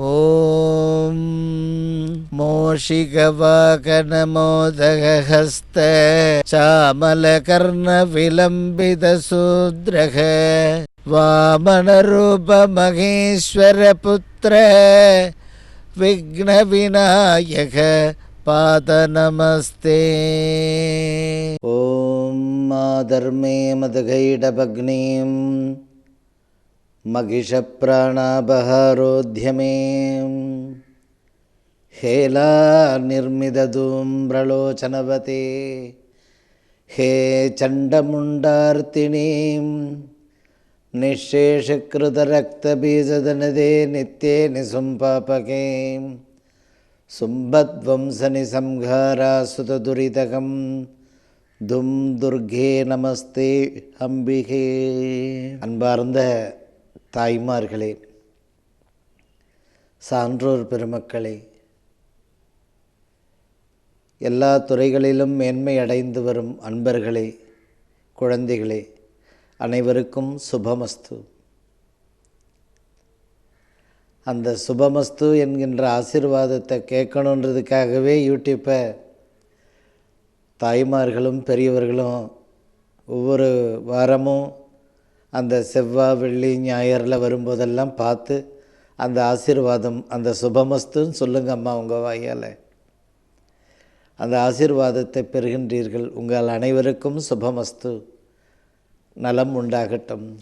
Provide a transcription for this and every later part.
ॐ मोषिकवाकनमोदगहस्त चामलकर्णविलम्बितशूद्रः वामनरूपमहेश्वरपुत्र विघ्नविनायक पादनमस्ते ॐ माधर्मे मदगैडभग्नीं महिषप्राणापहारोध्यमे हेलानिर्मिदधूम्रलोचनवते हे चण्डमुण्डार्तिनीं निःशेषकृतरक्तबीजदनदे नित्ये निसुम्पापके सुम्बध्वंसनिसंहारासुतदुरितकं தும் துர்கே நமஸ்தே அம்பிகே அன்பார்ந்த தாய்மார்களே சான்றோர் பெருமக்களே எல்லா துறைகளிலும் மேன்மை அடைந்து வரும் அன்பர்களே குழந்தைகளே அனைவருக்கும் சுபமஸ்து. அந்த சுபமஸ்து என்கின்ற ஆசீர்வாதத்தை கேட்கணுன்றதுக்காகவே யூடியூப்பை தாய்மார்களும் பெரியவர்களும் ஒவ்வொரு வாரமும் அந்த செவ்வாய் வெள்ளி ஞாயிறில் வரும்போதெல்லாம் பார்த்து அந்த ஆசீர்வாதம் அந்த சுபமஸ்துன்னு சொல்லுங்க அம்மா உங்கள் வாயால். அந்த ஆசீர்வாதத்தை பெறுகின்றீர்கள். உங்கள் அனைவருக்கும் சுபமஸ்து. நலம் உண்டாகட்டும்.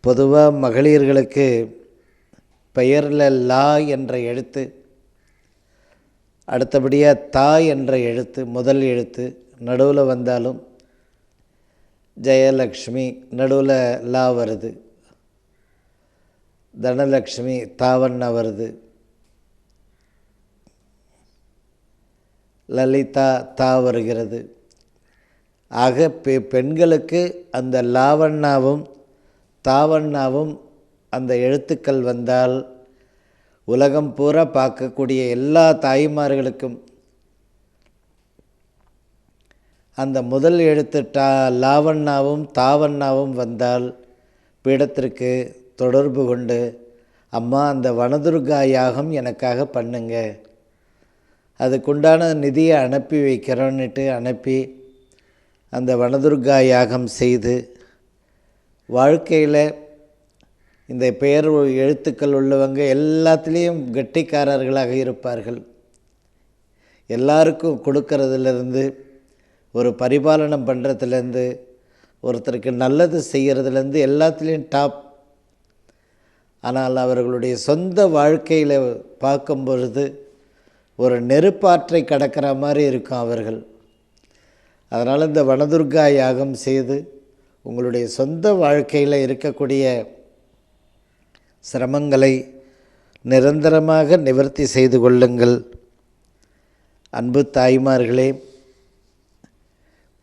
பொதுவாக மகளிர்களுக்கு பெயரில் லா என்ற எழுத்து அடுத்தபடியாக தா என்ற எழுத்து முதல் எழுத்து நடுவில் வந்தாலும் ஜெயலக்ஷ்மி நடுவில் லா வருது. தனலக்ஷ்மி தாவண்ணா வருது. லலிதா தா வருகிறது. ஆக பெ பெண்களுக்கு அந்த லாவண்ணாவும் தாவண்ணாவும் அந்த எழுத்துக்கள் வந்தால் உலகம் பூரா பார்க்கக்கூடிய எல்லா தாய்மார்களுக்கும் அந்த முதல் எழுத்து டா லாவண்ணாவும் தாவண்ணாவும் வந்தால் பீடத்திற்கு தொடர்பு கொண்டு அம்மா அந்த வனதுர்கா யாகம் எனக்காக பண்ணுங்க. அதுக்குண்டான நிதியை அனுப்பி வைக்கிறோன்னுட்டு அனுப்பி அந்த வனதுர்கா யாகம் செய்து வாழ்க்கையில் இந்த பெயர் எழுத்துக்கள் உள்ளவங்க எல்லாத்துலேயும் கெட்டிக்காரர்களாக இருப்பார்கள். எல்லாருக்கும் கொடுக்கறதுலேருந்து ஒரு பரிபாலனம் பண்ணுறதுலேருந்து ஒருத்தருக்கு நல்லது செய்கிறதுலேருந்து எல்லாத்துலேயும் டாப் ஆனால் அவர்களுடைய சொந்த வாழ்க்கையில் பார்க்கும் பொழுது ஒரு நெருப்பாற்றை கடக்கிற மாதிரி இருக்கும் அவர்கள். அதனால் இந்த வனதுர்கா யாகம் செய்து உங்களுடைய சொந்த வாழ்க்கையில் இருக்கக்கூடிய சிரமங்களை நிரந்தரமாக நிவர்த்தி செய்து கொள்ளுங்கள். அன்பு தாய்மார்களே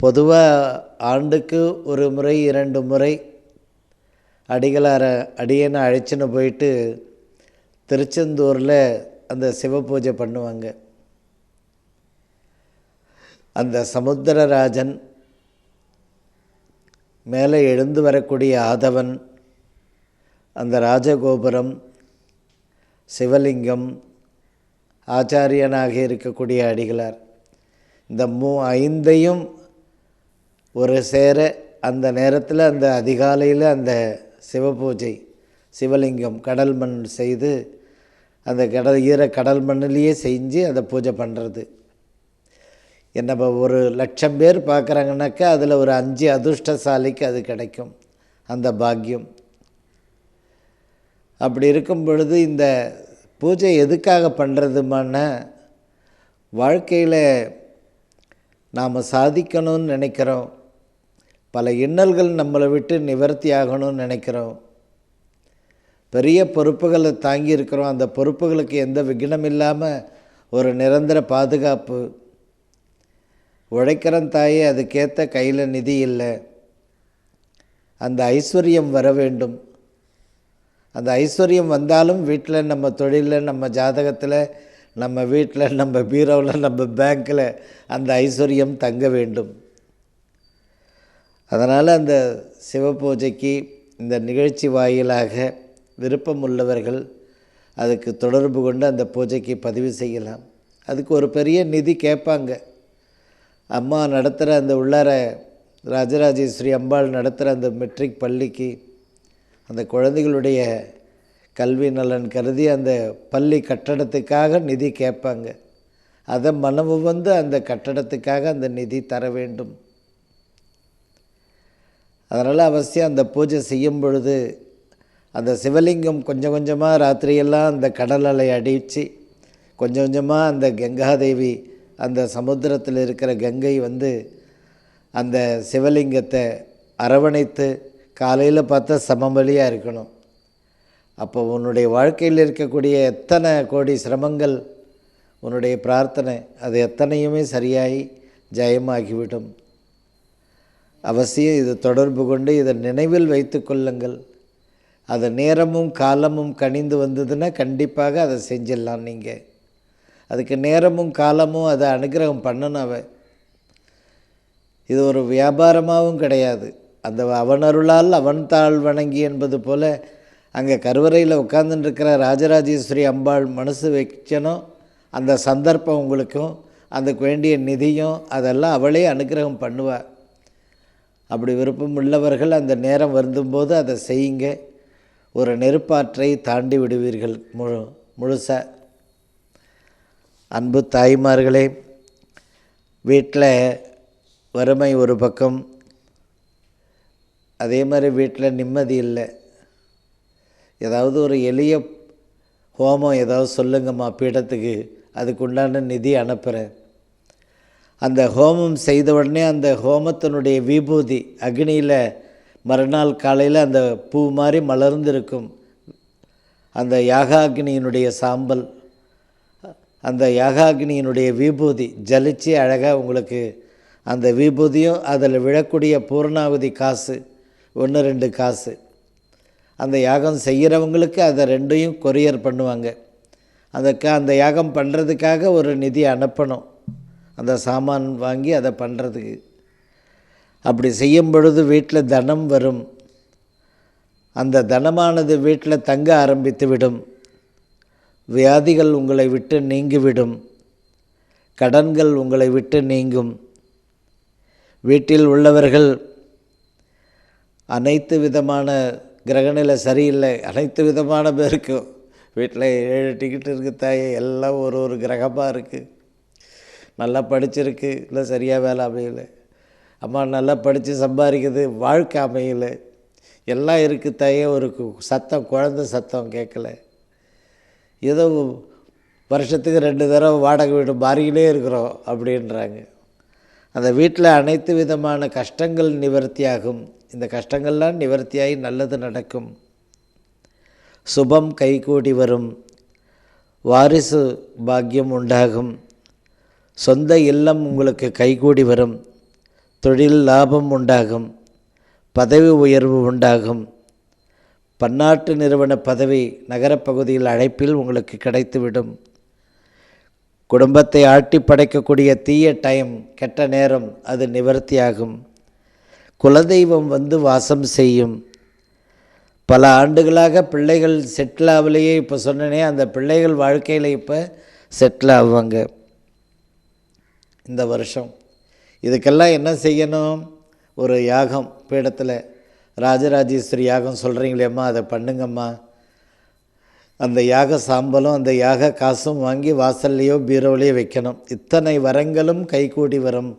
பொதுவாக ஆண்டுக்கு ஒரு முறை இரண்டு முறை அடிகளாரை அடியனை அழைச்சின்னு போயிட்டு திருச்செந்தூரில் அந்த சிவ பூஜை பண்ணுவாங்க. அந்த சமுத்திரராஜன் மேலே எழுந்து வரக்கூடிய ஆதவன் அந்த ராஜகோபுரம் சிவலிங்கம் ஆச்சாரியனாக இருக்கக்கூடிய அடிகளார். இந்த மூ ஐந்தையும் ஒரு சேர அந்த நேரத்தில் அந்த அதிகாலையில் அந்த சிவபூஜை சிவலிங்கம் கடல் மண் செய்து அந்த கடல் ஈர கடல் மண்ணிலேயே செஞ்சு அதை பூஜை பண்ணுறது என்ன ஒரு லட்சம் பேர் பார்க்குறாங்கனாக்கா அதில் ஒரு அஞ்சு அதிர்ஷ்டசாலிக்கு அது கிடைக்கும் அந்த பாக்கியம். அப்படி இருக்கும் பொழுது இந்த பூஜை எதுக்காக பண்ணுறதுமான வாழ்க்கையில் நாம் சாதிக்கணும்னு நினைக்கிறோம். பல இன்னல்கள் நம்மளை விட்டு நிவர்த்தி ஆகணும்னு நினைக்கிறோம். பெரிய பொறுப்புகளை தாங்கி இருக்கிறோம். அந்த பொறுப்புகளுக்கு எந்த விக்னம் இல்லாமல் ஒரு நிரந்தர பாதுகாப்பு. உழைக்கிறன் தாயே அதுக்கேற்ற கையில் நிதி இல்லை. அந்த ஐஸ்வர்யம் வர வேண்டும். அந்த ஐஸ்வர்யம் வந்தாலும் வீட்டில் நம்ம தொழிலில் நம்ம ஜாதகத்தில் நம்ம வீட்டில் நம்ம பீரோவில் நம்ம பேங்க்கில் அந்த ஐஸ்வர்யம் தங்க வேண்டும். அதனால் அந்த சிவபூஜைக்கு இந்த நிகழ்ச்சி வாயிலாக விருப்பம் உள்ளவர்கள் அதுக்கு தொடர்பு கொண்டு அந்த பூஜைக்கு பதிவு செய்யலாம். அதுக்கு ஒரு பெரிய நிதி கேட்பாங்க. அம்மா நடத்துகிற அந்த உள்ளார ராஜராஜேஸ்வரி அம்பாள் நடத்துகிற அந்த மெட்ரிக் பள்ளிக்கு அந்த குழந்தைகளுடைய கல்வி நலன் கருதி அந்த பள்ளி கட்டடத்துக்காக நிதி கேட்பாங்க. அதை மனமு வந்து அந்த கட்டடத்துக்காக அந்த நிதி தர வேண்டும். அதனால் அவசியம் அந்த பூஜை செய்யும் பொழுது அந்த சிவலிங்கம் கொஞ்சம் கொஞ்சமாக ராத்திரியெல்லாம் அந்த கடல் அலை அடித்து கொஞ்சம் கொஞ்சமாக அந்த கங்காதேவி அந்த சமுத்திரத்தில் இருக்கிற கங்கை வந்து அந்த சிவலிங்கத்தை அரவணைத்து காலையில் பார்த்தா சமவெளியாக இருக்கணும். அப்போ உன்னுடைய வாழ்க்கையில் இருக்கக்கூடிய எத்தனை கோடி சிரமங்கள் உன்னுடைய பிரார்த்தனை அது எத்தனையுமே சரியாகி ஜெயமாகிவிடும். அவசியம் இது தொடர்பு கொண்டு இதை நினைவில் வைத்து கொள்ளுங்கள். அது நேரமும் காலமும் கனிந்து வந்ததுன்னா கண்டிப்பாக அதை செஞ்சிடலாம் நீங்கள் அதுக்கு நேரமும் காலமும் அதை அனுகிரகம் பண்ணணும் அவ. இது ஒரு வியாபாரமாகவும் கிடையாது. அந்த அவனருளால் அவன் தாழ் வணங்கி என்பது போல் அங்கே கருவறையில் உட்கார்ந்துட்டுருக்கிற ராஜராஜேஸ்வரி அம்பாள் மனசு வைக்கணும். அந்த சந்தர்ப்பம் உங்களுக்கும் அதுக்கு வேண்டிய நிதியும் அதெல்லாம் அவளே அனுகிரகம் பண்ணுவாள் அப்படி விருப்பம் உள்ளவர்கள் அந்த நேரம் வருந்தும்போது அதை செய்யுங்க. ஒரு நெருப்பாற்றை தாண்டி விடுவீர்கள் முழு முழுசாக அன்பு தாய்மார்களே வீட்டில் வறுமை ஒரு பக்கம் அதே மாதிரி வீட்டில் நிம்மதி இல்லை. ஏதாவது ஒரு எளிய ஹோமம் ஏதாவது சொல்லுங்கம்மா பீடத்துக்கு அதுக்குண்டான நிதி அனுப்புகிறேன் அந்த ஹோமம் செய்த உடனே அந்த ஹோமத்தினுடைய விபூதி அக்னியில் மறுநாள் காலையில் அந்த பூ மாதிரி மலர்ந்திருக்கும். அந்த யாகாக்னியினுடைய சாம்பல் அந்த யாகாக்னியினுடைய விபூதி ஜலிச்சு அழகாக உங்களுக்கு அந்த விபூதியும் அதில் விழக்கூடிய பூர்ணாவதி காசு ஒன்று ரெண்டு காசு. அந்த யாகம் செய்கிறவங்களுக்கு அதை ரெண்டையும் கொரியர் பண்ணுவாங்க. அதுக்கு அந்த யாகம் பண்ணுறதுக்காக ஒரு நிதி அனுப்பணும். அந்த சாமான் வாங்கி அதை பண்ணுறதுக்கு அப்படி செய்யும் பொழுது வீட்டில் தனம் வரும். அந்த தனமானது வீட்டில் தங்க ஆரம்பித்து விடும். வியாதிகள் உங்களை விட்டு நீங்கிவிடும். கடன்கள் உங்களை விட்டு நீங்கும். வீட்டில் உள்ளவர்கள் அனைத்து விதமான கிரகநிலை சரியில்லை. அனைத்து விதமான பேருக்கும். வீட்டில் ஏழு டிக்கெட் இருக்குது தாயே. எல்லாம் ஒரு ஒரு கிரகமாக இருக்குது நல்லா படிச்சிருக்கு இல்லை சரியாக வேலை அமையலை. அம்மா நல்லா படித்து சம்பாதிக்குது வாழ்க்கை அமையலை. எல்லாம் இருக்குது தயம் ஒரு சத்தம் குழந்த சத்தம் கேட்கல. ஏதோ வருஷத்துக்கு ரெண்டு தடவை வாடகை வீடு மாறிக்கிட்டே இருக்கிறோம் அப்படின்றாங்க. அந்த வீட்டில் அனைத்து விதமான கஷ்டங்கள் நிவர்த்தியாகும். இந்த கஷ்டங்கள்லாம் நிவர்த்தியாகி நல்லது நடக்கும். சுபம் கைகூடி வரும். வாரிசு பாக்கியம் உண்டாகும். சொந்த இல்லம் உங்களுக்கு கைகூடி வரும். தொழில் லாபம் உண்டாகும். பதவி உயர்வு உண்டாகும். பன்னாட்டு நிறுவன பதவி நகரப்பகுதியில் அழைப்பில் உங்களுக்கு கிடைத்துவிடும். குடும்பத்தை ஆட்டி படைக்கக்கூடிய தீய டைம் கெட்ட நேரம் அது நிவர்த்தியாகும். குலதெய்வம் வந்து வாசம் செய்யும். பல ஆண்டுகளாக பிள்ளைகள் செட்டில் ஆகலையே இப்போ சொன்னனே அந்த பிள்ளைகள் வாழ்க்கையில் இப்போ செட்டில் ஆவாங்க. இந்த வருஷம். இதுக்கெல்லாம் என்ன செய்யணும்? ஒரு யாகம் பீடத்தில் ராஜராஜேஸ்வரி யாகம் சொல்கிறீங்களேம்மா அதை பண்ணுங்கம்மா. அந்த யாக சாம்பலும் அந்த யாக காசும் வாங்கி வாசல்லையோ பீரோவிலையோ வைக்கணும். இத்தனை வரங்களும் கைகூடி வரும்.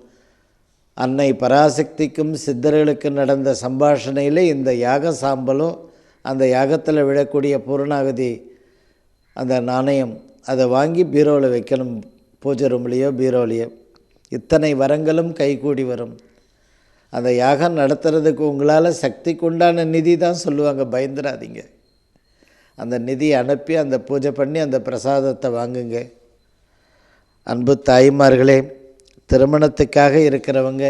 அன்னை பராசக்திக்கும் சித்தர்களுக்கும் நடந்த சம்பாஷணையில் இந்த யாக சாம்பலும் அந்த யாகத்தில் விழக்கூடிய பூர்ணாகதி அந்த நாணயம் அதை வாங்கி பீரோவில் வைக்கணும். பூஜை ரூம்லேயோ பீரோலையோ. இத்தனை வரங்களும் கைகூடி வரும். அந்த யாகம் நடத்துறதுக்கு உங்களால் சக்திக்கு உண்டான நிதி தான் சொல்லுவாங்க பயந்துடாதீங்க அந்த நிதி அனுப்பி அந்த பூஜை பண்ணி அந்த பிரசாதத்தை வாங்குங்க. அன்பு தாய்மார்களே திருமணத்துக்காக இருக்கிறவங்க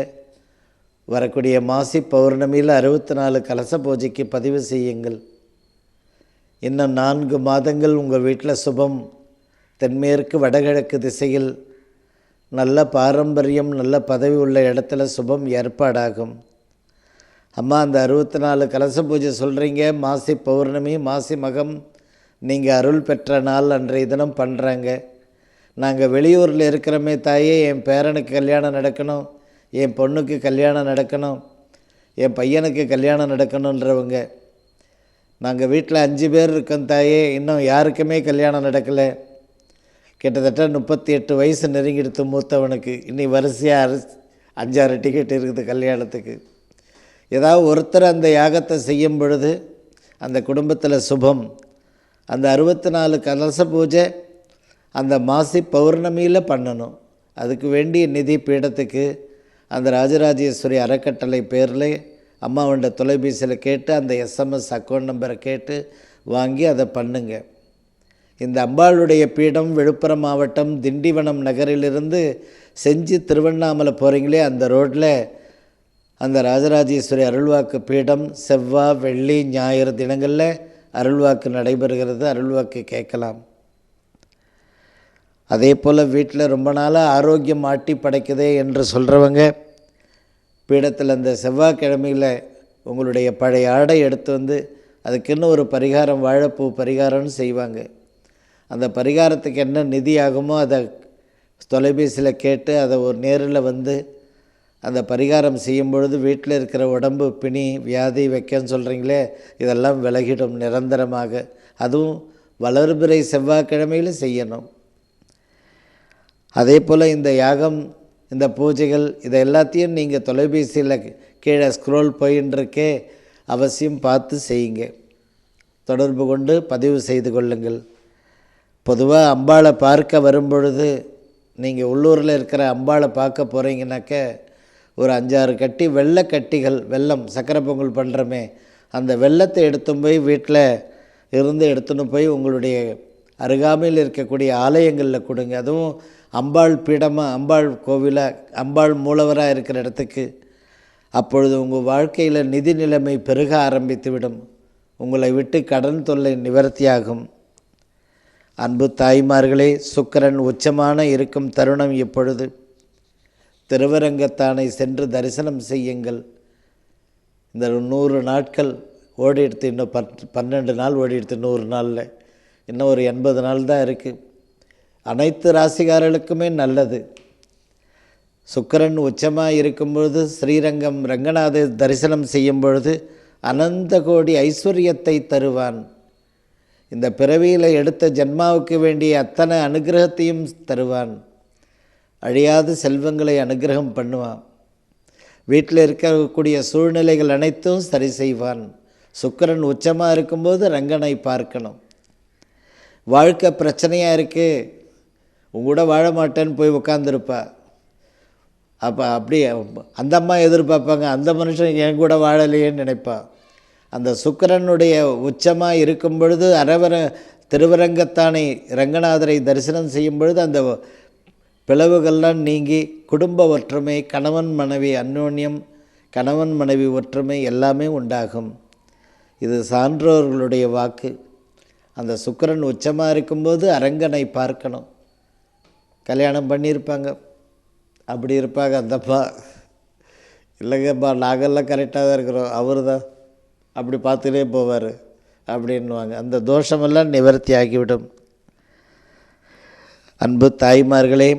வரக்கூடிய மாசி பௌர்ணமியில் அறுபத்தி நாலு கலச பூஜைக்கு பதிவு செய்யுங்கள். இன்னும் நான்கு மாதங்கள் உங்கள் வீட்டில் சுபம் தென்மேற்கு வடகிழக்கு திசையில் நல்ல பாரம்பரியம் நல்ல பதவி உள்ள இடத்துல சுபம் ஏற்பாடாகும். அம்மா அந்த அறுபத்தி நாலு கலச பூஜை சொல்கிறீங்க மாசி பௌர்ணமி மாசி மகம். நீங்கள் அருள் பெற்ற நாள் அன்றைய தினம் பண்ணுறாங்க நாங்கள் வெளியூரில் இருக்கிறோமே தாயே என் பேரனுக்கு கல்யாணம் நடக்கணும். என் பொண்ணுக்கு கல்யாணம் நடக்கணும். என் பையனுக்கு கல்யாணம் நடக்கணுன்றவங்க நாங்கள் வீட்டில் அஞ்சு பேர் இருக்கோம் தாயே. இன்னும் யாருக்குமே கல்யாணம் நடக்கலை. கிட்டத்தட்ட முப்பத்தி எட்டு வயசு நெருங்கிடுத்து மூத்தவனுக்கு. இன்னி வரிசையாக அரி அஞ்சாறு டிக்கெட் இருக்குது கல்யாணத்துக்கு. ஏதாவது ஒருத்தர் அந்த யாகத்தை செய்யும் பொழுது அந்த குடும்பத்தில் சுபம் அந்த அறுபத்தி நாலு கலச பூஜை அந்த மாசி பௌர்ணமியில் பண்ணணும். அதுக்கு வேண்டிய நிதி பீடத்துக்கு அந்த ராஜராஜேஸ்வரி அறக்கட்டளை பேரில் அம்மாவோட தொலைபேசியில் கேட்டு அந்த எஸ்எம்எஸ் அக்கௌண்ட் நம்பரை கேட்டு வாங்கி அதை பண்ணுங்கள் இந்த அம்பாளுடைய பீடம் விழுப்புரம் மாவட்டம் திண்டிவனம் நகரிலிருந்து செஞ்சு திருவண்ணாமலை போகிறீங்களே அந்த ரோட்டில் அந்த ராஜராஜேஸ்வரி அருள்வாக்கு பீடம் செவ்வாய் வெள்ளி ஞாயிறு தினங்களில் அருள்வாக்கு நடைபெறுகிறது. அருள்வாக்கு கேட்கலாம். அதே போல் வீட்டில் ரொம்ப நாளாக ஆரோக்கியம் ஆட்டி படைக்குதே என்று சொல்கிறவங்க பீடத்தில் அந்த செவ்வாய்க்கிழமையில் உங்களுடைய பழைய ஆடை எடுத்து வந்து அதுக்குன்னு ஒரு பரிகாரம் வாழைப்பூ பரிகாரம்னு செய்வாங்க. அந்த பரிகாரத்துக்கு என்ன நிதி ஆகுமோ அதை தொலைபேசியில் கேட்டு அதை ஒரு நேரில் வந்து அந்த பரிகாரம் செய்யும் பொழுது வீட்டில் இருக்கிற உடம்பு பிணி வியாதி வைக்கன்னு சொல்கிறீங்களே இதெல்லாம் விலகிடும் நிரந்தரமாக. அதுவும் வளர்பிறை செவ்வாய்க்கிழமையில் செய்யணும். அதே போல் இந்த யாகம் இந்த பூஜைகள் இதை எல்லாத்தையும் நீங்கள் தொலைபேசியில் கீழே ஸ்க்ரோல் போயின்றிருக்கே அவசியம் பார்த்து செய்யுங்க. தொடர்பு கொண்டு பதிவு செய்து கொள்ளுங்கள். பொதுவாக அம்பாளை பார்க்க வரும்பொழுது நீங்கள் உள்ளூரில் இருக்கிற அம்பாளை பார்க்க போகிறீங்கனாக்க ஒரு அஞ்சாறு கட்டி வெள்ளை கட்டிகள் வெள்ளம் சக்கரை பொங்கல் பண்ணுறோமே அந்த வெள்ளத்தை எடுத்துன்னு போய் வீட்டில் இருந்து எடுத்துன்னு போய் உங்களுடைய அருகாமையில் இருக்கக்கூடிய ஆலயங்களில் கொடுங்க. அதுவும் அம்பாள் பீடமாக அம்பாள் கோவிலாக அம்பாள் மூலவராக இருக்கிற இடத்துக்கு. அப்பொழுது உங்கள் வாழ்க்கையில் நிதி நிலைமை பெருக ஆரம்பித்துவிடும். உங்களை விட்டு கடன் தொல்லை நிவர்த்தியாகும். அன்பு தாய்மார்களே சுக்கிரன் உச்சமான இருக்கும் தருணம் இப்பொழுது. திருவரங்கத்தானை சென்று தரிசனம் செய்யுங்கள். இந்த நூறு நாட்கள் ஓடி எடுத்து இன்னும் பத் பன்னெண்டு நாள் ஓடி எடுத்து நூறு நாளில். இன்னும் ஒரு எண்பது நாள் தான் இருக்குது அனைத்து ராசிகாரர்களுக்குமே நல்லது. சுக்கிரன் உச்சமாக இருக்கும் பொழுது ஸ்ரீரங்கம் ரங்கநாத தரிசனம் செய்யும் பொழுது அனந்த கோடி ஐஸ்வர்யத்தை தருவான். இந்த பிறவியில் எடுத்த ஜென்மாவுக்கு வேண்டிய அத்தனை அனுகிரகத்தையும் தருவான். அழியாத செல்வங்களை அனுகிரகம் பண்ணுவான். வீட்டில் இருக்கக்கூடிய சூழ்நிலைகள் அனைத்தும் சரி செய்வான். சுக்கிரன் உச்சமாக இருக்கும்போது ரங்கனை பார்க்கணும். வாழ்க்கை பிரச்சனையாக இருக்குது உங்கூட வாழ மாட்டேன்னு போய் உட்காந்துருப்பா அப்போ அப்படியே அந்த அம்மா எதிர்பார்ப்பாங்க அந்த மனுஷன் என் கூட வாழலையேன்னு நினைப்பான் அந்த சுக்கிரனுடைய உச்சமாக இருக்கும் பொழுது அரவர திருவரங்கத்தானை ரங்கநாதரை தரிசனம் செய்யும் பொழுது அந்த பிளவுகள்லாம் நீங்கி குடும்ப ஒற்றுமை கணவன் மனைவி அந்யோன்யம் கணவன் மனைவி ஒற்றுமை எல்லாமே உண்டாகும். இது சான்றோர்களுடைய வாக்கு. அந்த சுக்கிரன் உச்சமாக இருக்கும்போது அரங்கனை பார்க்கணும். கல்யாணம் பண்ணியிருப்பாங்க. அப்படி இருப்பாங்க. அந்தப்பா இல்லைங்கப்பா நாங்கள்லாம் கரெக்டாக தான் இருக்கிறோம். அவர் தான் அப்படி பார்த்துட்டே போவார் அப்படின்வாங்க அந்த தோஷமெல்லாம் நிவர்த்தி ஆகிவிடும். அன்பு தாய்மார்களே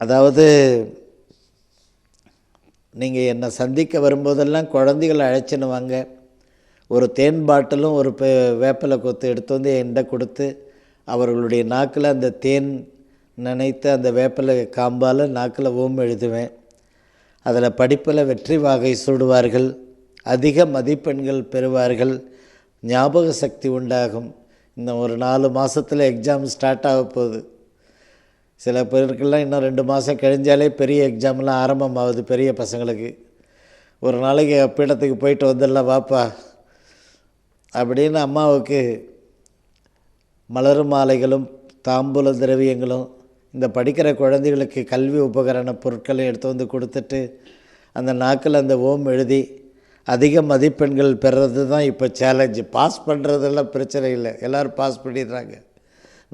அதாவது நீங்கள் என்னை சந்திக்க வரும்போதெல்லாம் குழந்தைகளை அழைச்சின்னு வாங்க. ஒரு தேன் பாட்டிலும் ஒரு பெ வேப்பிலை கொத்து எடுத்து வந்து என்கிட்ட கொடுத்து அவர்களுடைய நாக்கில் அந்த தேன் நினைத்து அந்த வேப்பலை காம்பால் நாக்கில் ஓம் எழுதுவேன். அதில் படிப்பில் வெற்றி வாகை சூடுவார்கள். அதிக மதிப்பெண்கள் பெறுவார்கள். ஞாபக சக்தி உண்டாகும். இந்த ஒரு நாலு மாதத்தில் எக்ஸாம் ஸ்டார்ட் ஆக போகுது. சில பேருக்கெல்லாம் இன்னும் ரெண்டு மாதம் கழிஞ்சாலே பெரிய எக்ஸாம்லாம் ஆரம்பமாகுது பெரிய பசங்களுக்கு. ஒரு நாளைக்கு பீடத்துக்கு போயிட்டு வந்துடலாம் வாப்பா. அப்படின்னு அம்மாவுக்கு மலர் மாலைகளும் தாம்பூல திரவியங்களும் இந்த படிக்கிற குழந்தைகளுக்கு கல்வி உபகரண பொருட்களை எடுத்து வந்து கொடுத்துட்டு அந்த நாக்கில் அந்த ஓம் எழுதி அதிக மதிப்பெண்கள் பெறுறது தான் இப்போ சேலஞ்சு பாஸ் பண்ணுறதெல்லாம் பிரச்சனை இல்லை. எல்லோரும் பாஸ் பண்ணிடுறாங்க.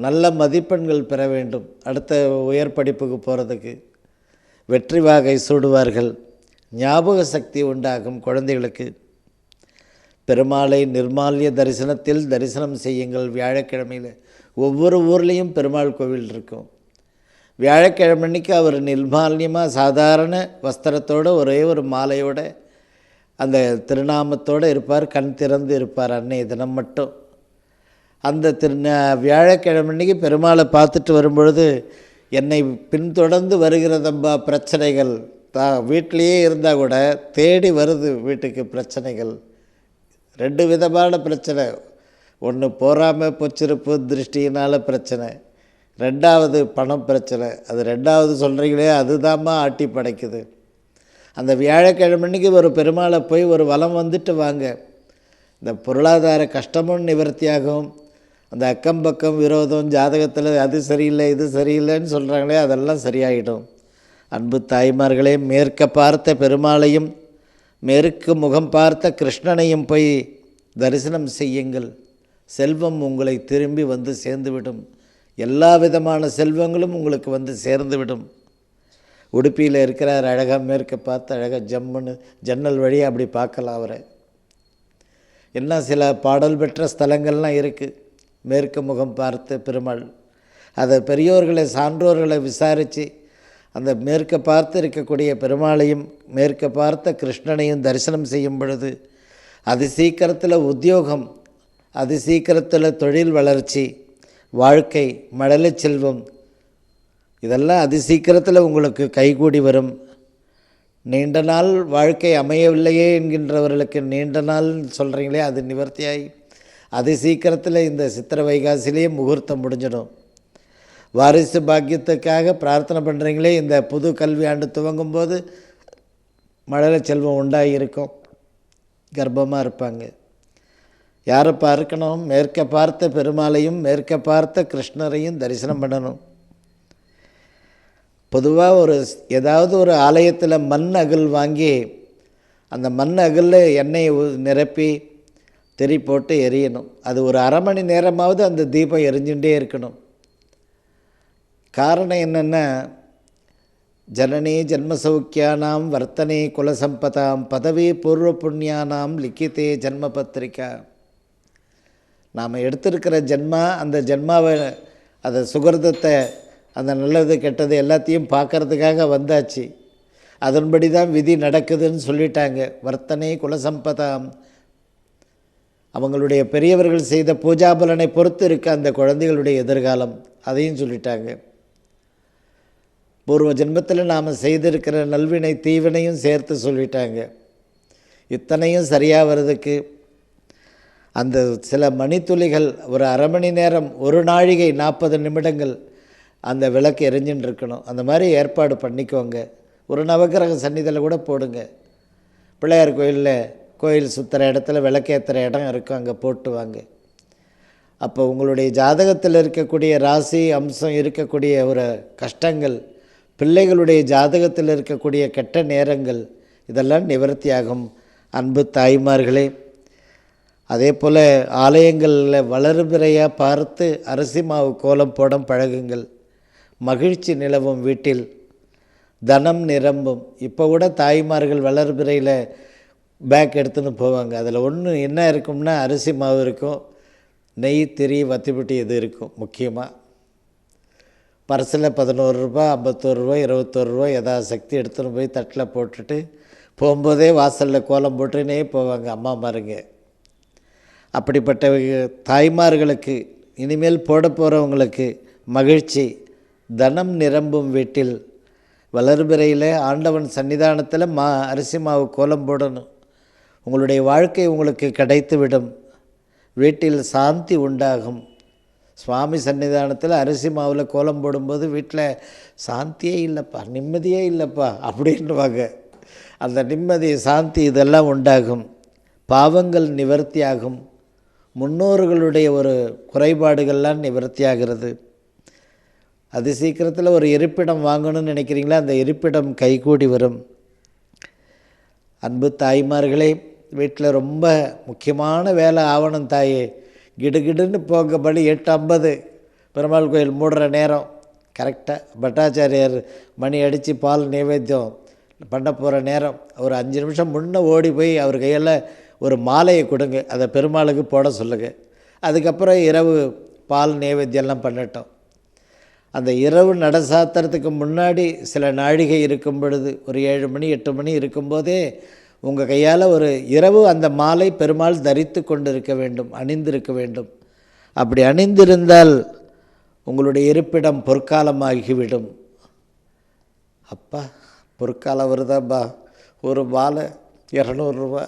நல்ல மதிப்பெண்கள் பெற வேண்டும். அடுத்த உயர் படிப்புக்கு போகிறதுக்கு வெற்றி வாகை சூடுவார்கள். ஞாபக சக்தி உண்டாகும் குழந்தைகளுக்கு. பெருமாளை நிர்மால்ய தரிசனத்தில் தரிசனம் செய்யுங்கள் வியாழக்கிழமையில். ஒவ்வொரு ஊர்லேயும் பெருமாள் கோவில் இருக்கும். வியாழக்கிழமை அன்னைக்கு அவர் நிர்மால்யமாக சாதாரண வஸ்திரத்தோடு ஒரே ஒரு மாலையோடு அந்த திருநாமத்தோடு இருப்பார் கண் திறந்து இருப்பார் அன்னைய தினம் மட்டும். அந்த திரு வியாழக்கிழமை அன்னைக்கு பெருமாளை பார்த்துட்டு வரும்பொழுது என்னை பின்தொடர்ந்து வருகிறதம்பா பிரச்சனைகள் தான் வீட்டிலையே இருந்தால் கூட தேடி வருது வீட்டுக்கு பிரச்சனைகள். ரெண்டு விதமான பிரச்சனை. ஒன்று போகாமல் பொச்சிருப்பு திருஷ்டியினால் பிரச்சனை. ரெண்டாவது பணம் பிரச்சனை. அது ரெண்டாவது சொல்கிறீங்களே அதுதாம்மா ஆட்டி படைக்குது. அந்த வியாழக்கிழமை அன்னைக்கு ஒரு பெருமாளை போய் ஒரு வலம் வந்துட்டு வாங்க. இந்த பொருளாதார கஷ்டமும் நிவர்த்தியாகும். அந்த அக்கம் பக்கம் விரோதம் ஜாதகத்தில் அது சரியில்லை இது சரியில்லைன்னு சொல்கிறாங்களே அதெல்லாம் சரியாயிடும். அன்பு தாய்மார்களே மேற்க பார்த்த பெருமாளையும் மேற்கு முகம் பார்த்த கிருஷ்ணனையும் போய் தரிசனம் செய்யுங்கள். செல்வம் உங்களை திரும்பி வந்து சேர்ந்துவிடும். எல்லா விதமான செல்வங்களும் உங்களுக்கு வந்து சேர்ந்துவிடும். உடுப்பியில் இருக்கிறார் அழகாக மேற்க பார்த்து அழகாக ஜம்முன்னு ஜன்னல் வழியாக அப்படி பார்க்கலாம் அவரை. என்ன சில பாடல் பெற்ற ஸ்தலங்கள்லாம் இருக்குது மேற்கு முகம் பார்த்து பெருமாள். அதை பெரியோர்களை சான்றோர்களை விசாரித்து அந்த மேற்க பார்த்து இருக்கக்கூடிய பெருமாளையும் மேற்க பார்த்த கிருஷ்ணனையும் தரிசனம் செய்யும் பொழுது அது சீக்கிரத்தில் உத்தியோகம் அது சீக்கிரத்தில் தொழில் வளர்ச்சி வாழ்க்கை மழலை செல்வம் இதெல்லாம் அதி சீக்கிரத்தில் உங்களுக்கு கைகூடி வரும். நீண்ட நாள் வாழ்க்கை அமையவில்லையே என்கின்றவர்களுக்கு நீண்ட நாள் சொல்கிறீங்களே அது நிவர்த்தியாகி அதி சீக்கிரத்தில் இந்த சித்திர வைகாசிலேயே முகூர்த்தம் முடிஞ்சிடும். வாரிசு பாக்கியத்துக்காக பிரார்த்தனை பண்ணுறீங்களே இந்த புது கல்வி ஆண்டு துவங்கும் போது மழலை செல்வம் உண்டாகி இருக்கும் கர்ப்பமாக இருப்பாங்க. யாரை பார்க்கணும்? மேற்க பார்த்த பெருமாளையும் மேற்க பார்த்த கிருஷ்ணரையும் தரிசனம் பண்ணணும். பொதுவாக ஒரு ஏதாவது ஒரு ஆலயத்தில் மண் அகல் வாங்கி அந்த மண் அகலில் எண்ணெயை நிரப்பி தெறி போட்டு எரியணும். அது ஒரு அரை மணி நேரமாவது அந்த தீபம் எரிஞ்சுட்டே இருக்கணும். காரணம் என்னென்னா ஜனனி ஜென்மசௌக்கியானாம் வர்த்தனே குலசம்பதாம் பதவி பூர்வ புண்ணியானாம் லிக்கித்தே ஜன்ம பத்திரிக்கா நாம் எடுத்திருக்கிற ஜென்மா அந்த ஜென்மாவை அதை சுகிருதத்தை அந்த நல்லது கெட்டது எல்லாத்தையும் பார்க்கறதுக்காக வந்தாச்சு. அதன்படி தான் விதி நடக்குதுன்னு சொல்லிட்டாங்க. வர்த்தனை குலசம்பதாம். அவங்களுடைய பெரியவர்கள் செய்த பூஜா பலனை பொறுத்து இருக்க அந்த குழந்தைகளுடைய எதிர்காலம். அதையும் சொல்லிட்டாங்க. பூர்வ ஜென்மத்தில் நாம் செய்திருக்கிற நல்வினை தீவினையும் சேர்த்து சொல்லிட்டாங்க. இத்தனையும் சரியாக வர்றதுக்கு அந்த சில மணித்துளிகள் ஒரு அரை மணி நேரம் ஒரு நாழிகை நாற்பது நிமிடங்கள் அந்த விளக்கு எரிஞ்சுன்னு இருக்கணும். அந்த மாதிரி ஏற்பாடு பண்ணிக்கோங்க. ஒரு நவக்கிரக சன்னிதியில் கூட போடுங்க. பிள்ளையார் கோயிலில் கோயில் சுற்றுற இடத்துல விளக்கேற்றுற இடம் இருக்கும் அங்கே போட்டுவாங்க அப்போ உங்களுடைய ஜாதகத்தில் இருக்கக்கூடிய ராசி அம்சம் இருக்கக்கூடிய ஒரு கஷ்டங்கள் பிள்ளைகளுடைய ஜாதகத்தில் இருக்கக்கூடிய கெட்ட நேரங்கள் இதெல்லாம் நிவர்த்தியாகும். அன்பு தாய்மார்களே அதே போல் ஆலயங்களில் வளர்பிறையாக பார்த்து அரிசி மாவு கோலம் போட பழகுங்கள். மகிழ்ச்சி நிலவும் வீட்டில் தனம் நிரம்பும். இப்போ கூட தாய்மார்கள் வளர்பிறையில் பேக் எடுத்துன்னு போவாங்க. அதில் ஒன்று என்ன இருக்கும்னா அரிசி மாவு இருக்கும். நெய் திரி வத்திப்பட்டி இது இருக்கும் முக்கியமாக பர்ஸில் பதினோரு ரூபா ஐம்பத்தோரு ரூபா இருபத்தோரு ரூபா எதா சக்தி எடுத்துன்னு போய் தட்டில் போட்டுட்டு போகும்போதே வாசலில் கோலம் போட்டுனே போவாங்க அம்மா மாருங்க. அப்படிப்பட்ட தாய்மார்களுக்கு இனிமேல் போட போகிறவங்களுக்கு மகிழ்ச்சி. தனம் நிரம்பும் வீட்டில் வளர்பிறையில் ஆண்டவன் சன்னிதானத்தில் மா அரிசி மாவு கோலம் போடணும். உங்களுடைய வாழ்க்கை உங்களுக்கு கிடைத்து விடும் வீட்டில் சாந்தி உண்டாகும். சுவாமி சன்னிதானத்தில் அரிசி மாவில் கோலம் போடும்போது வீட்டில் சாந்தியே இல்லைப்பா நிம்மதியே இல்லைப்பா அப்படின்னுவாங்க. அந்த நிம்மதி சாந்தி இதெல்லாம் உண்டாகும். பாவங்கள் நிவர்த்தியாகும். முன்னோர்களுடைய ஒரு குறைபாடுகள்லாம் நிவர்த்தியாகிறது. அது சீக்கிரத்தில் ஒரு இருப்பிடம் வாங்கணும்னு நினைக்கிறீங்களா? அந்த இருப்பிடம் கைகூடி வரும். அன்பு தாய்மார்களே வீட்டில் ரொம்ப முக்கியமான வேலை ஆவணம் தாயே. கிடுகிடுன்னு போகபடி எட்டு ஐம்பது பெருமாள் கோயில் மூடுற நேரம். கரெக்டாக பட்டாச்சாரியார் மணி அடித்து பால் நைவேத்தியம் பண்ண போகிற நேரம். ஒரு அஞ்சு நிமிஷம் முன்னே ஓடி போய் அவர் கையில் ஒரு மாலையை கொடுங்க. அதை பெருமாளுக்கு போட சொல்லுங்கள் அதுக்கப்புறம் இரவு பால் நைவேத்தியம்லாம் பண்ணட்டும். அந்த இரவு நட சாத்துறதுக்கு முன்னாடி சில நாழிகை இருக்கும் பொழுது ஒரு ஏழு மணி எட்டு மணி இருக்கும்போதே உங்கள் கையால் ஒரு இரவு அந்த மாலை பெருமாள் தரித்து கொண்டிருக்க வேண்டும் அணிந்திருக்க வேண்டும். அப்படி அணிந்திருந்தால் உங்களுடைய இருப்பிடம் பொற்காலமாகிவிடும். அப்பா பொற்காலம் வருதாப்பா? ஒரு மாலை இரநூறுவா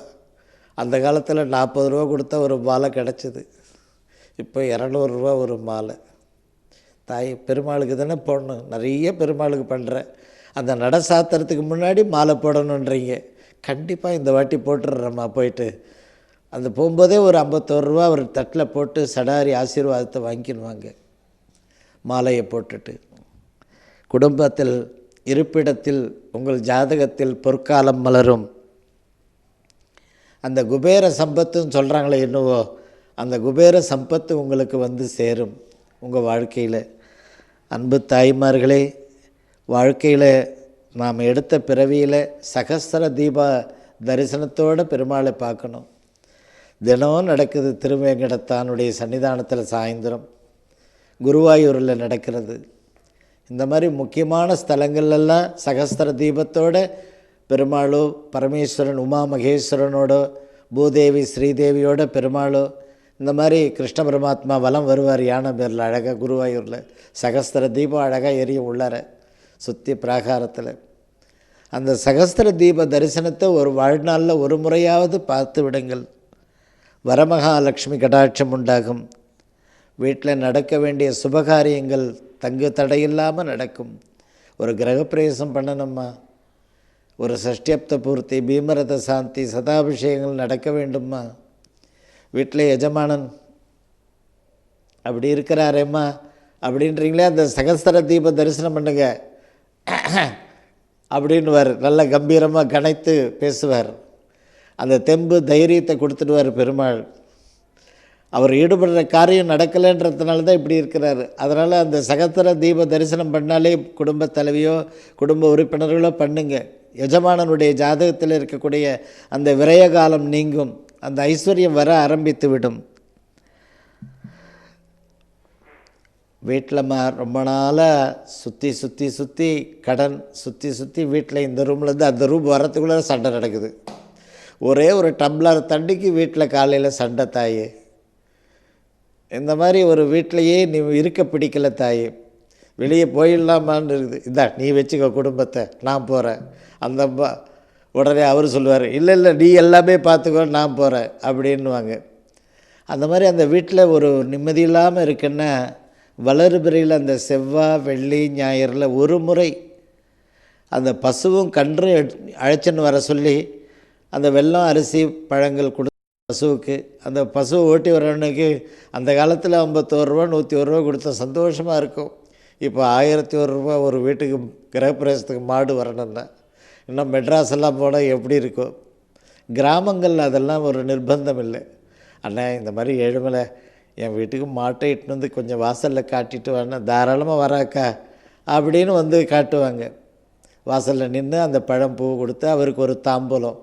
அந்த காலத்தில் நாற்பது ரூபா கொடுத்தா ஒரு மாலை கிடச்சிது. இப்போ இரநூறுவா ஒரு மாலை. தாய் பெருமாளுக்கு தானே போடணும். நிறைய பெருமாளுக்கு பண்ணுறேன் அந்த நட சாத்துறதுக்கு முன்னாடி மாலை போடணுன்றீங்க. கண்டிப்பாக இந்த வாட்டி போட்டுடுறம்மா போயிட்டு. அந்த போகும்போதே ஒரு ஐம்பத்தோரு ரூபா ஒரு தட்டில் போட்டு சடாரி ஆசீர்வாதத்தை வாங்கிடுவாங்க. மாலையை போட்டுட்டு. குடும்பத்தில் இருப்பிடத்தில் உங்கள் ஜாதகத்தில் பொற்காலம் மலரும். அந்த குபேர சம்பத்துன்னு சொல்கிறாங்களே என்னவோ அந்த குபேர சம்பத்து உங்களுக்கு வந்து சேரும். உங்கள் வாழ்க்கையில். அன்பு தாய்மார்களே வாழ்க்கையில் நாம் எடுத்த பிறவியில் சகசர தீபா தரிசனத்தோடு பெருமாளை பார்க்கணும். தினம் நடக்குது திருவேங்கடத்தானுடைய சன்னிதானத்தில் சாயந்தரம். குருவாயூரில் நடக்கிறது. இந்த மாதிரி முக்கியமான ஸ்தலங்கள்லாம் சகஸ்திர தீபத்தோட பெருமாளோ பரமேஸ்வரன் உமா மகேஸ்வரனோட பூதேவி ஸ்ரீதேவியோட பெருமாளோ இந்த மாதிரி கிருஷ்ண பரமாத்மா வலம் வருவார் யானை பேரில் அழகாக குருவாயூரில். சகஸ்திர தீபம் அழகாக எரிய உள்ளார சுற்றி பிராகாரத்தில். அந்த சகஸ்திர தீப தரிசனத்தை ஒரு வாழ்நாளில் ஒரு முறையாவது பார்த்து விடுங்கள். வரமகாலட்சுமி கடாட்சம் உண்டாகும். வீட்டில் நடக்க வேண்டிய சுபகாரியங்கள் தங்கு தடையில்லாமல் நடக்கும். ஒரு கிரகப்பிரவேசம் பண்ணணுமா? ஒரு சஷ்டியப்த பூர்த்தி பீமரத சாந்தி சதாபிஷேகங்கள் நடக்க வேண்டுமா? வீட்டில் எஜமானன். அப்படி இருக்கிறாரேம்மா? அப்படின்றீங்களே? அந்த சகஸ்திர தீப தரிசனம் பண்ணுங்க. அப்படின்னுவார். நல்ல கம்பீரமாக கனைத்து பேசுவார். அந்த தெம்பு தைரியத்தை கொடுத்துடுவார் பெருமாள். அவர் ஈடுபடுற காரியம் நடக்கலைன்றதுனால தான் இப்படி இருக்கிறார். அதனால் அந்த சகத்திர தீப தரிசனம் பண்ணாலே குடும்ப தலைவியோ குடும்ப உறுப்பினர்களோ பண்ணுங்க. எஜமானனுடைய ஜாதகத்தில் இருக்கக்கூடிய அந்த விரய காலம் நீங்கும். அந்த ஐஸ்வர்யம் வர ஆரம்பித்து விடும். வீட்டில் மா ரொம்ப நாளாக சுற்றி சுற்றி சுற்றி கடன் சுற்றி சுற்றி வீட்டில் இந்த ரூம்லேருந்து அந்த ரூம் வரத்துக்குள்ளே சண்டை நடக்குது. ஒரே ஒரு டம்ளர் தண்ணிக்கு வீட்டில் காலையில் சண்டை தாயே. இந்த மாதிரி ஒரு வீட்டிலையே நீ இருக்க பிடிக்கல தாயே. வெளியே போயிடலாமான்னு இருக்குது. இந்தா நீ வச்சுக்க குடும்பத்தை நான் போகிறேன் அந்த உடனே அவர் சொல்லுவார் இல்லை இல்லை நீ எல்லாமே பார்த்துக்கோ நான் போகிறேன் அப்படின்னுவாங்க. அந்த மாதிரி அந்த வீட்டில் ஒரு நிம்மதி இல்லாமல் இருக்குன்னா வளர்பிறையில் அந்த செவ்வாய் வெள்ளி ஞாயிறில் ஒரு முறை அந்த பசுவும் கன்றும் அழைச்சின்னு வர சொல்லி அந்த வெல்லம் அரிசி பழங்கள் கொடு பசுவுக்கு அந்த பசுவை ஓட்டி வரவனுக்கு அந்த காலத்தில் ஐம்பத்தோரு ரூபா நூற்றி ஒரு ரூபா கொடுத்தா சந்தோஷமாக இருக்கும். இப்போ ஆயிரத்தி ஒரு ரூபா ஒரு வீட்டுக்கு கிரகப்பிரவேசத்துக்கு மாடு வரணும்னா. இன்னும் மெட்ராஸ் எல்லாம் போனால் எப்படி இருக்கும்? கிராமங்களில் அதெல்லாம் ஒரு நிர்பந்தம் இல்லை. அண்ணா இந்த மாதிரி ஏழுமலை என் வீட்டுக்கு மாட்டை இட்டுன்னு வந்து கொஞ்சம் வாசலில் காட்டிட்டு வரேன் தாராளமாக வராக்கா அப்படின்னு வந்து காட்டுவாங்க. வாசலில் நின்று அந்த பழம் பூ கொடுத்து அவருக்கு ஒரு தாம்பூலம்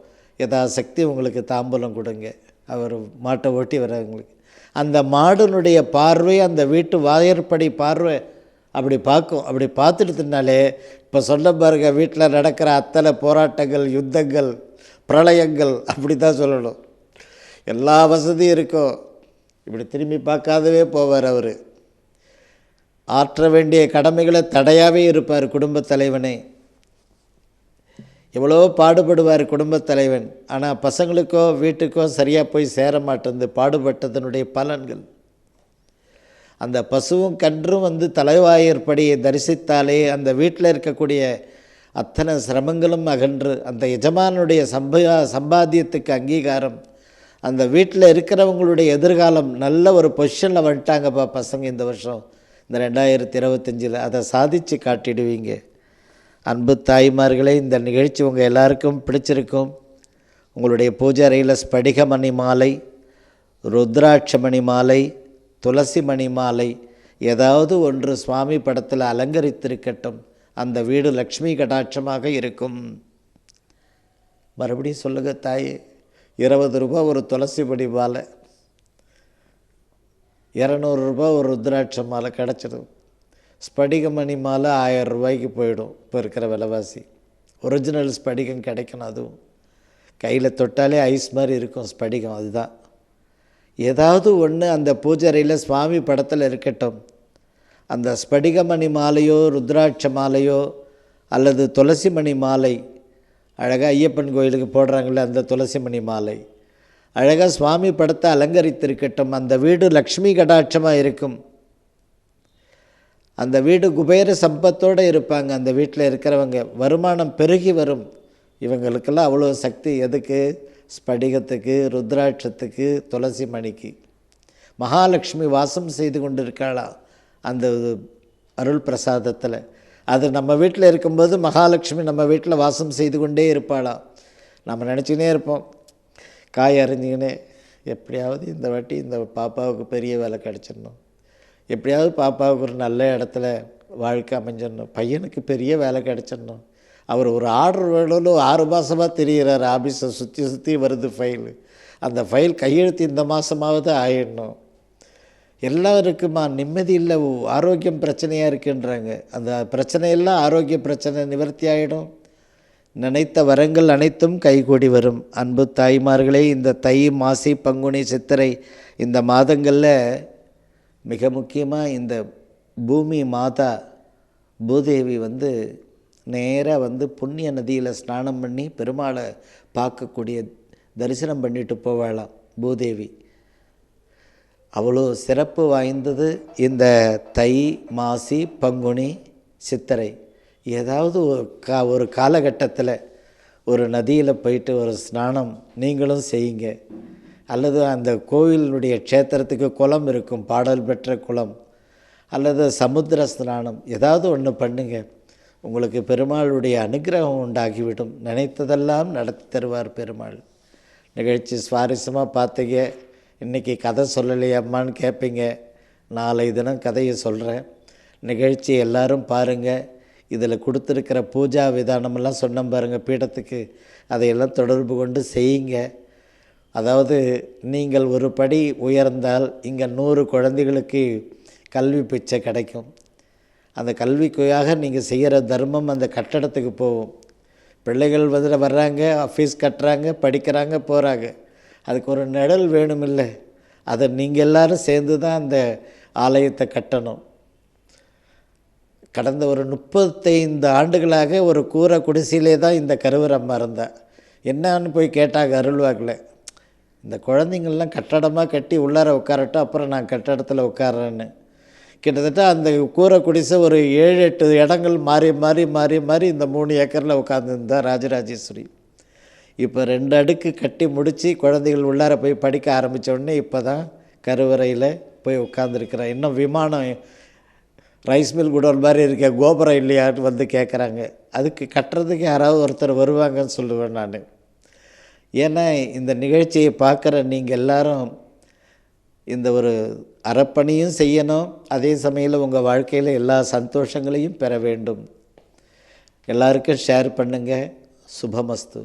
சக்தி உங்களுக்கு தாம்பூலம் கொடுங்க. அவர் மாட்டை ஓட்டி வரவங்களுக்கு அந்த மாடனுடைய பார்வை அந்த வீட்டு வாயற்படி பார்வை அப்படி பார்க்கும். அப்படி பார்த்துட்டுனாலே இப்போ சொல்ல பாருங்க வீட்டில் நடக்கிற அத்தனை போராட்டங்கள் யுத்தங்கள் பிரளயங்கள் அப்படி தான் சொல்லணும். எல்லா வசதியும் இருக்கும். இப்படி திரும்பி பார்க்காதவே போவார் அவர். ஆற்ற வேண்டிய கடமைகளை தடையாகவே இருப்பார் குடும்பத் தலைவனே. எவ்வளோ பாடுபடுவார் குடும்பத் தலைவன். ஆனால் பசங்களுக்கோ வீட்டுக்கோ சரியாக போய் சேர மாட்டேங்குது. பாடுபட்டதனுடைய பலன்கள். அந்த பசுவும் கன்றும் வந்து தலைவாயிற்படியை தரிசித்தாலே அந்த வீட்டில் இருக்கக்கூடிய அத்தனை சிரமங்களும் அகன்று அந்த எஜமானுடைய சம்பா சம்பாத்தியத்துக்கு அங்கீகாரம் அந்த வீட்டில் இருக்கிறவங்களுடைய எதிர்காலம் நல்ல ஒரு பொசிஷனில் வந்துட்டாங்கப்பா பசங்க இந்த வருஷம். இந்த ரெண்டாயிரத்தி இருபத்தஞ்சில் அதை சாதித்து காட்டிடுவீங்க. அன்பு தாய்மார்களே இந்த நிகழ்ச்சி உங்கள் எல்லாருக்கும் பிடிச்சிருக்கும். உங்களுடைய பூஜை அறையில் ஸ்படிகமணி மாலை ருத்ராட்சமணி மாலை துளசி மணி மாலை ஏதாவது ஒன்று சுவாமி படத்தில் அலங்கரித்திருக்கட்டும். அந்த வீடு லக்ஷ்மி கடாட்சமாக இருக்கும். மறுபடியும் சொல்லுங்க தாயே இருபது ரூபாய் ஒரு துளசி படி மாலை இரநூறு ரூபாய் ஒரு ருத்ராட்ச மாலை கிடச்சிடும். ஸ்படிகமணி மாலை ஆயிரம் ரூபாய்க்கு போயிடும் இப்போ இருக்கிற விலைவாசி. ஒரிஜினல் ஸ்படிகம் கிடைக்கணும் அதுவும். கையில் தொட்டாலே ஐஸ் மாதிரி இருக்கும் ஸ்படிகம் அதுதான். ஏதாவது ஒன்று அந்த பூஜரையில் சுவாமி படத்தில் இருக்கட்டும். அந்த ஸ்படிகமணி மாலையோ ருத்ராட்ச மாலையோ அல்லது துளசி மணி மாலை அழகாக ஐயப்பன் கோயிலுக்கு போடுறாங்களே அந்த துளசி மணி மாலை. அழகாக சுவாமி படத்தை அலங்கரித்திருக்கட்டும். அந்த வீடு லக்ஷ்மி கடாட்சமாக இருக்கும். அந்த வீடு குபேர சம்பத்தோடு இருப்பாங்க. அந்த வீட்டில் இருக்கிறவங்க. வருமானம் பெருகி வரும். இவங்களுக்கெல்லாம் அவ்வளோ சக்தி எதுக்கு? ஸ்படிகத்துக்கு ருத்ராட்சத்துக்கு துளசி மணிக்கு. மகாலட்சுமி வாசம் செய்து கொண்டு இருக்காளா அந்த அருள் பிரசாதத்தில். அது நம்ம வீட்டில் இருக்கும்போது மகாலட்சுமி நம்ம வீட்டில் வாசம் செய்து கொண்டே இருப்பாளா? நம்ம நினச்சிக்கினே இருப்போம். காய் அறிஞ்சிக்கினே எப்படியாவது இந்த வாட்டி இந்த பாப்பாவுக்கு பெரிய வேலை கிடச்சிடணும். எப்படியாவது பாப்பாவுக்கு ஒரு நல்ல இடத்துல வாழ்க்கை அமைஞ்சிடணும். பையனுக்கு பெரிய வேலை கிடச்சிடணும். அவர் ஒரு ஆர்டர் வேணும்னு ஆறு மாதமாக தெரிகிறார் ஆஃபீஸை சுற்றி சுற்றி வருது ஃபைலு அந்த ஃபைல் கையெழுத்து இந்த மாதமாவது ஆயிடணும். எல்லாம் இருக்குமா? நிம்மதி இல்லை. ஆரோக்கியம் பிரச்சனையாக இருக்குன்றாங்க. அந்த பிரச்சனையெல்லாம் ஆரோக்கிய பிரச்சனை நிவர்த்தி ஆகிடும் நினைத்த வரங்கள் அனைத்தும் கைகூடி வரும். அன்பு தாய்மார்களே இந்த தை மாசி பங்குனி சித்திரை இந்த மாதங்களில் மிக முக்கியமாக இந்த பூமி மாதா பூதேவி வந்து நேராக வந்து புண்ணிய நதியில் ஸ்நானம் பண்ணி பெருமாளை பார்க்கக்கூடிய தரிசனம் பண்ணிட்டு போவாளாம் பூதேவி. அவ்வளோ சிறப்பு வாய்ந்தது இந்த தை மாசி பங்குனி சித்திரை. ஏதாவது ஒரு கா ஒரு காலகட்டத்தில் ஒரு நதியில் போயிட்டு ஒரு ஸ்நானம் நீங்களும் செய்யுங்க. அல்லது அந்த கோவிலினுடைய க்ஷேத்திரத்துக்கு குளம் இருக்கும் பாடல் பெற்ற குளம். அல்லது சமுத்திர ஸ்நானம் ஏதாவது ஒன்று பண்ணுங்கள் உங்களுக்கு பெருமாளுடைய அனுகிரகம் உண்டாகிவிடும். நினைத்ததெல்லாம் நடத்தி தருவார் பெருமாள். நிகழ்ச்சி சுவாரஸ்யமாக பார்த்தீங்க. இன்றைக்கி கதை சொல்லலையம்மான்னு கேட்பீங்க நாளை தினம் கதையை சொல்கிறேன் நிகழ்ச்சி எல்லாரும் பாருங்கள் இதில் கொடுத்துருக்கிற பூஜா விதானமெல்லாம் சொன்னோம் பாருங்கள் பீடத்துக்கு. அதையெல்லாம் தொடர்பு கொண்டு செய்யுங்க. அதாவது நீங்கள் ஒரு படி உயர்ந்தால் இங்கே நூறு குழந்தைகளுக்கு கல்வி பிச்சை கிடைக்கும். அந்த கல்விக்காக நீங்கள் செய்கிற தர்மம் அந்த கட்டடத்துக்கு போகும். பிள்ளைகள் வந்து வர்றாங்க ஃபீஸ் கட்டுறாங்க படிக்கிறாங்க போகிறாங்க அதுக்கு ஒரு நிழல் வேணுமில்ல. அதை நீங்கள் எல்லாரும் சேர்ந்து தான் அந்த ஆலயத்தை கட்டணும். கடந்த ஒரு முப்பத்தைந்து ஆண்டுகளாக ஒரு கூரை குடிசையிலே தான் இந்த கருவரம்மா இருந்தா. என்னான்னு போய் கேட்டாங்க அருள்வாக்கில். இந்த குழந்தைங்கள்லாம் கட்டடமாக கட்டி உள்ளார உட்காரட்டும் அப்புறம் நான் கட்டடத்தில் உட்கார்றேன்னு. கிட்டத்தட்ட அந்த கூரை குடிசை ஒரு ஏழு எட்டு இடங்கள் மாறி மாறி மாறி மாறி இந்த மூணு ஏக்கரில் உட்காந்துருந்தா ராஜராஜேஸ்வரி. இப்போ ரெண்டு அடுக்கு கட்டி முடித்து குழந்தைகள் உள்ளார போய் படிக்க ஆரம்பித்த உடனே இப்போ தான் கருவறையில் போய் உட்காந்துருக்குறேன் இன்னும் விமானம் ரைஸ் மில் குடோன் மாதிரி இருக்க கோபுரம் இல்லையான்னு வந்து கேட்குறாங்க அதுக்கு கட்டுறதுக்கு யாராவது ஒருத்தர் வருவாங்கன்னு சொல்லுவேன் நான். ஏன்னா இந்த நிகழ்ச்சியை பார்க்குற நீங்கள் எல்லோரும் இந்த ஒரு அறப்பணியும் செய்யணும். அதே சமயம் உங்கள் வாழ்க்கையில் எல்லா சந்தோஷங்களையும் பெற வேண்டும். எல்லாருக்கும் ஷேர் பண்ணுங்கள் சுபமஸ்து.